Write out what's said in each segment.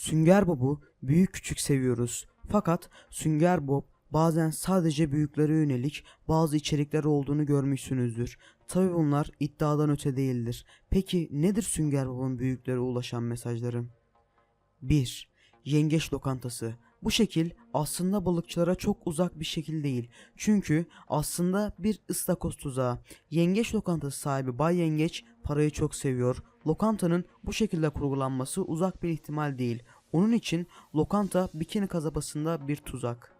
Sünger Bob'u büyük küçük seviyoruz. Fakat Sünger Bob bazen sadece büyüklere yönelik bazı içerikler olduğunu görmüşsünüzdür. Tabi bunlar iddiadan öte değildir. Peki nedir Sünger Bob'un büyüklere ulaşan mesajları? 1. Yengeç lokantası. Bu şekil aslında balıkçılara çok uzak bir şekil değil. Çünkü aslında bir ıstakoz tuzağı. Yengeç lokantası sahibi Bay Yengeç parayı çok seviyor. Lokantanın bu şekilde kurgulanması uzak bir ihtimal değil. Onun için lokanta Bikini kasabasında bir tuzak.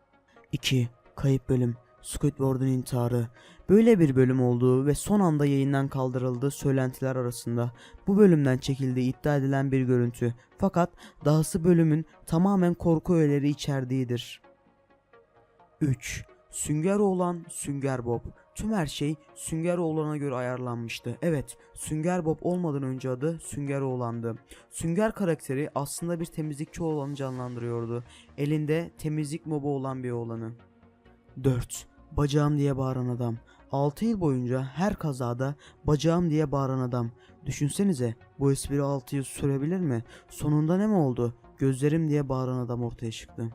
2. Kayıp bölüm. Squidward'un intiharı. Böyle bir bölüm olduğu ve son anda yayından kaldırıldığı söylentiler arasında. Bu bölümden çekildiği iddia edilen bir görüntü. Fakat dahası bölümün tamamen korku öğeleri içerdiğidir. 3. Sünger Oğlan, Sünger Bob. Tüm her şey Sünger Oğlan'a göre ayarlanmıştı. Evet, Sünger Bob olmadan önce adı Sünger Oğlan'dı. Sünger karakteri aslında bir temizlikçi oğlanı canlandırıyordu. Elinde temizlik mobu olan bir oğlanı. 4. Bacağım diye bağıran adam. 6 yıl boyunca her kazada bacağım diye bağıran adam. Düşünsenize bu espri 6 yıl sürebilir mi? Sonunda ne mi oldu? Gözlerim diye bağıran adam ortaya çıktı.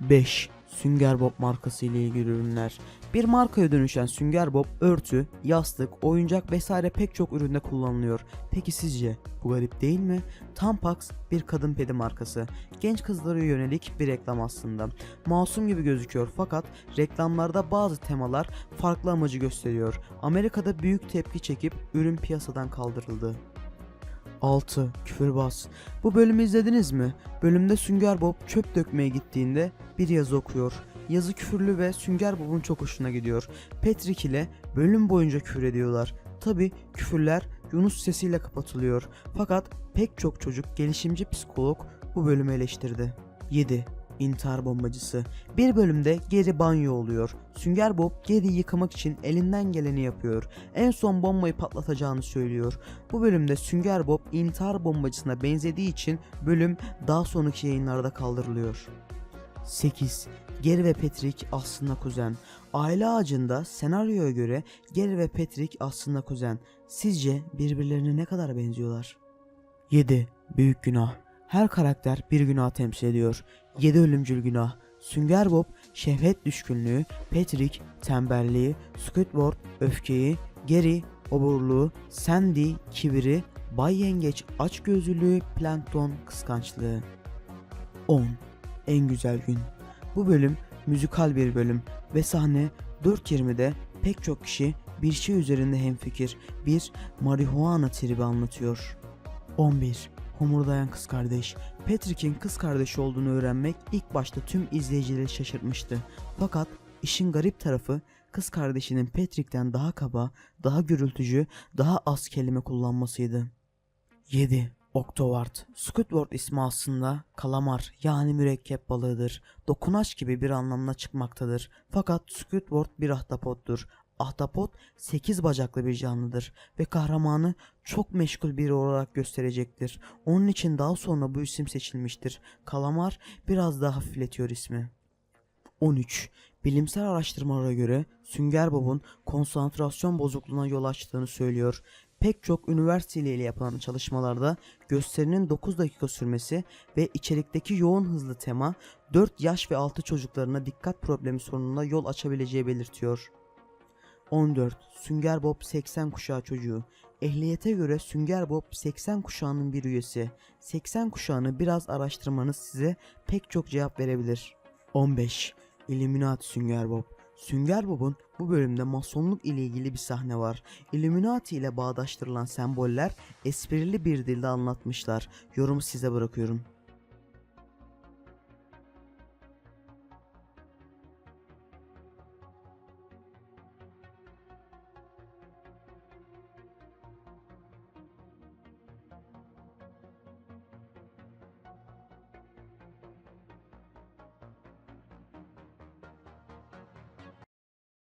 5. Sünger Bob markası ile ilgili ürünler. Bir markaya dönüşen Sünger Bob örtü, yastık, oyuncak vesaire pek çok üründe kullanılıyor. Peki sizce bu garip değil mi? Tampax bir kadın pedi markası. Genç kızlara yönelik bir reklam aslında. Masum gibi gözüküyor fakat reklamlarda bazı temalar farklı amacı gösteriyor. Amerika'da büyük tepki çekip ürün piyasadan kaldırıldı. 6. Küfürbaz. Bu bölümü izlediniz mi? Bölümde Sünger Bob çöp dökmeye gittiğinde bir yazı okuyor. Yazı küfürlü ve Sünger Bob'un çok hoşuna gidiyor. Patrick ile bölüm boyunca küfür ediyorlar. Tabi küfürler Yunus sesiyle kapatılıyor. Fakat pek çok çocuk gelişimci psikolog bu bölümü eleştirdi. 7. İntihar bombacısı. Bir bölümde Geri banyo oluyor. Sünger Bob Gary'i yıkamak için elinden geleni yapıyor. En son bombayı patlatacağını söylüyor. Bu bölümde Sünger Bob intihar bombacısına benzediği için bölüm daha sonraki yayınlarda kaldırılıyor. 8. Gary ve Patrick aslında kuzen. Aile ağacında senaryoya göre Gary ve Patrick aslında kuzen. Sizce birbirlerine ne kadar benziyorlar? 7. Büyük günah. Her karakter bir günah temsil ediyor. 7 ölümcül günah. Sünger Bob şehvet düşkünlüğü, Patrick tembelliği, Squidward öfkeyi, Gary oburluğu, Sandy kibiri, Bay Yengeç açgözlülüğü, Plankton kıskançlığı. 10. En güzel gün. Bu bölüm müzikal bir bölüm ve sahne 4.20'de pek çok kişi bir şey üzerinde hemfikir. Bir marihuana tribi anlatıyor. 11. Homurdayan kız kardeş. Patrick'in kız kardeşi olduğunu öğrenmek ilk başta tüm izleyicileri şaşırtmıştı. Fakat işin garip tarafı kız kardeşinin Patrick'ten daha kaba, daha gürültücü, daha az kelime kullanmasıydı. 7. Octovart. Squidward ismi aslında kalamar yani mürekkep balığıdır. Dokunaç gibi bir anlamına çıkmaktadır. Fakat Squidward bir ahtapottur. Ahtapot 8 bacaklı bir canlıdır ve kahramanı çok meşgul biri olarak gösterecektir. Onun için daha sonra bu isim seçilmiştir. Kalamar biraz daha hafifletiyor ismi. 13. Bilimsel araştırmalara göre Sünger Bob'un konsantrasyon bozukluğuna yol açtığını söylüyor. Pek çok üniversite ile yapılan çalışmalarda gösterinin 9 dakika sürmesi ve içerikteki yoğun hızlı tema 4 yaş ve altı çocuklarına dikkat problemi sorununa yol açabileceği belirtiyor. 14. Sünger Bob 80 kuşağı çocuğu. Ehliyete göre Sünger Bob 80 kuşağının bir üyesi. 80 kuşağını biraz araştırmanız size pek çok cevap verebilir. 15. Illuminati Sünger Bob. Sünger Bob'un bu bölümde masonluk ile ilgili bir sahne var. Illuminati ile bağdaştırılan semboller esprili bir dilde anlatmışlar. Yorumu size bırakıyorum.